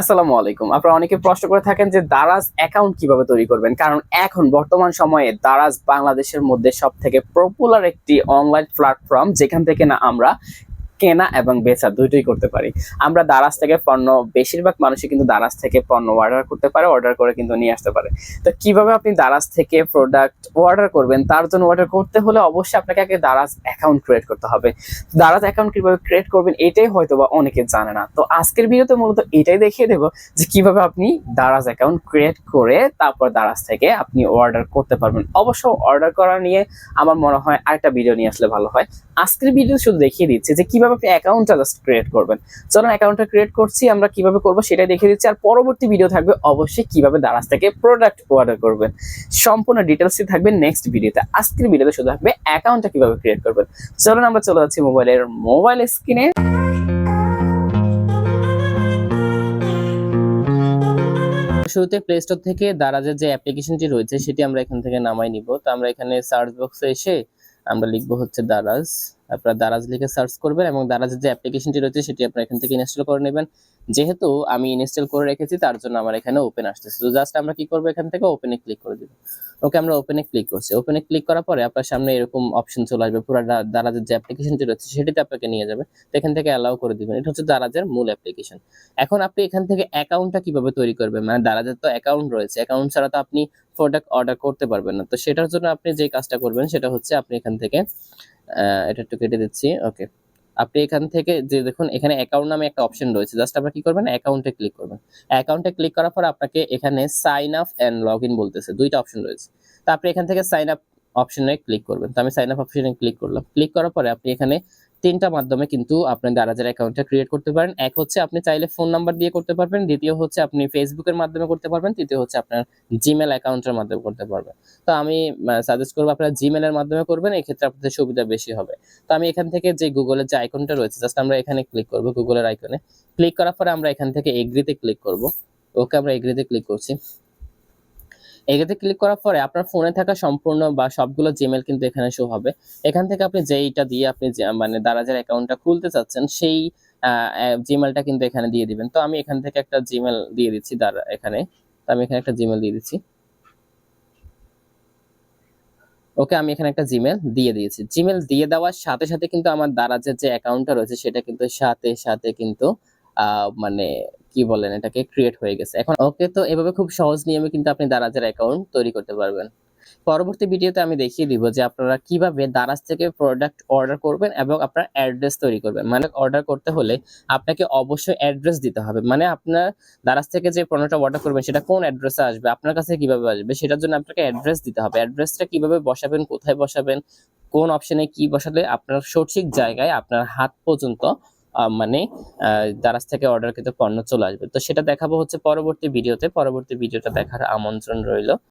আসসালামু আলাইকুম। আপনারা অনেকে প্রশ্ন করে থাকেন যে দারাজ অ্যাকাউন্ট কীভাবে তৈরি করবেন? কারণ এখন বর্তমান সময়ে দারাজ বাংলাদেশের মধ্যে সব থেকে পপুলার একটি অনলাইন প্ল্যাটফর্ম যেখান থেকে না আমরা কেনা এবং বেচা দুইটাই করতে পারি। আমরা দারাজ থেকে পণ্য, বেশিরভাগ মানুষই কিন্তু দারাজ থেকে পণ্য অর্ডার করতে পারে অর্ডার করে কিন্তু নিয়ে আসতে পারে। তো কীভাবে আপনি দারাজ থেকে প্রোডাক্ট অর্ডার করবেন, তার জন্য অর্ডার করতে হলে অবশ্যই আপনাকে আগে দারাজ অ্যাকাউন্ট ক্রিয়েট করতে হবে। দারাজ অ্যাকাউন্ট কীভাবে ক্রিয়েট করবেন, এটাই হয়তো বা অনেকে জানে না। তো আজকের ভিডিওতে মূলত এটাই দেখিয়ে দেবো যে কীভাবে আপনি দারাজ অ্যাকাউন্ট ক্রিয়েট করে তারপর দারাজ থেকে আপনি অর্ডার করতে পারবেন। অবশ্য অর্ডার করা নিয়ে আমার মনে হয় আরেকটা ভিডিও নিয়ে আসলে ভালো হয়। আজকের ভিডিও শুধু দেখিয়ে দিচ্ছে যে কীভাবে আপনি অ্যাকাউন্টটা জাস্ট ক্রিয়েট করবেন। চলুন অ্যাকাউন্টটা ক্রিয়েট করছি, আমরা কীভাবে করব সেটাই দেখিয়ে দিচ্ছি। আর পরবর্তী ভিডিও থাকবে অবশ্যই কীভাবে দারাজ থেকে প্রোডাক্ট অর্ডার করবেন। সম্পূর্ণ ডিটেলসই থাকবে নেক্সট ভিডিওতে আজকের ভিডিওতে শুধু থাকবে অ্যাকাউন্টটা কীভাবে ক্রিয়েট করবেন। চলুন আমরা চলে যাচ্ছি মোবাইলের মোবাইল স্ক্রিনে শুরুতে প্লে স্টোর থেকে দারাজের যে অ্যাপ্লিকেশনটি রয়েছে, সেটি আমরা এখান থেকে নামাই নিব। তো আমরা এখানে সার্চ বক্সে এসে আমরা লিখব হচ্ছে দারাজ। আপনারা দারাজ লিখে সার্চ করবেন এবং দারাজের যে অ্যাপ্লিকেশনটি রয়েছে সেটি আপনারা এখান থেকে ইনস্টল করে নেবেন। যেহেতু আমি ইনস্টল করে রেখেছি, তার জন্য আমার এখানে ওপেন আসতেছে। তো জাস্ট আমরা কি করব এখান থেকে? ওপেনে ক্লিক করে দিব। ওকে, আমরা ওপেনে ক্লিক করছি। ওপেনে ক্লিক করার পরে আপনার সামনে এরকম অপশন চলে আসবে। পুরো দারাজের যে অ্যাপ্লিকেশনটি রয়েছে সেটিতে আপনাকে নিয়ে যাবে। তো এখান থেকে অ্যালাউ করে দিবেন। এটা হচ্ছে দারাজের মূল অ্যাপ্লিকেশন এখন আপনি এখান থেকে অ্যাকাউন্টটা কীভাবে তৈরি করবেন? মানে দারাজের তো অ্যাকাউন্ট রয়েছে। অ্যাকাউন্ট ছাড়া তো আপনি প্রোডাক্ট অর্ডার করতে পারবেন না। তো সেটার জন্য আপনি যে কাজটা করবেন সেটা হচ্ছে আপনি এখান থেকে এটা একটু কেটে দিচ্ছি। ওকে আপনি এখান থেকে যে দেখুন, এখানে অ্যাকাউন্ট নামে একটা অপশন রয়েছে। জাস্ট আপনি কি করবেন? অ্যাকাউন্টে ক্লিক করবেন। অ্যাকাউন্টে ক্লিক করার পর আপনাকে এখানে sign up and log in বলতেছে। দুইটা অপশন রয়েছে। তো আপনি এখান থেকে সাইন আপ অপশনে ক্লিক করবেন। তো আমি সাইন আপ অপশনে ক্লিক করলাম। ক্লিক করার পরে আপনি এখানে তিনটা মাধ্যমে কিন্তু আপনার দারাজের অ্যাকাউন্টটা ক্রিয়েট করতে পারেন। এক হচ্ছে আপনি চাইলে ফোন নাম্বার দিয়ে করতে পারবেন, দ্বিতীয় হচ্ছে আপনি ফেসবুকের মাধ্যমে করতে পারবেন, তৃতীয় হচ্ছে আপনার জিমেল অ্যাকাউন্টের মাধ্যমে করতে পারবেন। তো আমি সাজেস্ট করব আপনারা জিমেলের মাধ্যমে করবেন এক্ষেত্রে আপনাদের সুবিধা বেশি হবে। তো আমি এখান থেকে যে গুগলের যে আইকনটা রয়েছে জাস্ট আমরা এখানে ক্লিক করব গুগলের আইকনে ক্লিক করার পরে আমরা এখান থেকে এগ্রিতে ক্লিক করব। ওকে আমরা এগ্রিতে ক্লিক করছি। এগ্রিতে ক্লিক করার পরে আপনার ফোনে থাকা সম্পূর্ণ বা সবগুলো জিমেল কিন্তু এখানে শো হবে। এখান থেকে আপনি যেইটা দিয়ে আপনি মানে দারাজের অ্যাকাউন্টটা খুলতে চাচ্ছেন, সেই জিমেলটা কিন্তু এখানে দিয়ে দিবেন। তো আমি এখান থেকে একটা জিমেল দিয়ে দিচ্ছি দারা এখানে। তো আমি এখানে একটা জিমেল দিয়ে দিচ্ছি। ওকে, আমি এখানে একটা জিমেল দিয়ে দিয়েছি। জিমেল দিয়ে দেওয়ার সাথে সাথে কিন্তু আমার দারাজের যে অ্যাকাউন্টটা রয়েছে, সেটা কিন্তু সাথে সাথে কিন্তু মানে কি বলেন, এটাকে ক্রিয়েট হয়ে গেছে। এখন ওকে তো এভাবে খুব সহজ নিয়মে কিন্তু আপনি দারাজের অ্যাকাউন্ট তৈরি করতে পারবেন। পরবর্তী ভিডিওতে আমি দেখিয়ে দিব যে আপনারা কীভাবে দারাজ থেকে প্রোডাক্ট অর্ডার করবেন এবং আপনার অ্যাড্রেস তৈরি করবেন। মানে অর্ডার করতে হলে আপনাকে অবশ্যই অ্যাড্রেস দিতে হবে। মানে আপনার দারাজ থেকে যে পণ্যটা অর্ডার করবেন, সেটা কোন অ্যাড্রেসে আসবে, আপনার কাছে কীভাবে আসবে, সেটার জন্য আপনাকে অ্যাড্রেস দিতে হবে। অ্যাড্রেসটা কীভাবে বসাবেন, কোথায় বসাবেন, কোন অপশনে কি বসালে আপনার সঠিক জায়গায় আপনার হাত পর্যন্ত মানে দারাজ থেকে অর্ডারকৃত পণ্য চলে আসবে। তো সেটা দেখাবো হচ্ছে পরবর্তী ভিডিওতে। পরবর্তী ভিডিওটা দেখার আমন্ত্রণ রইল।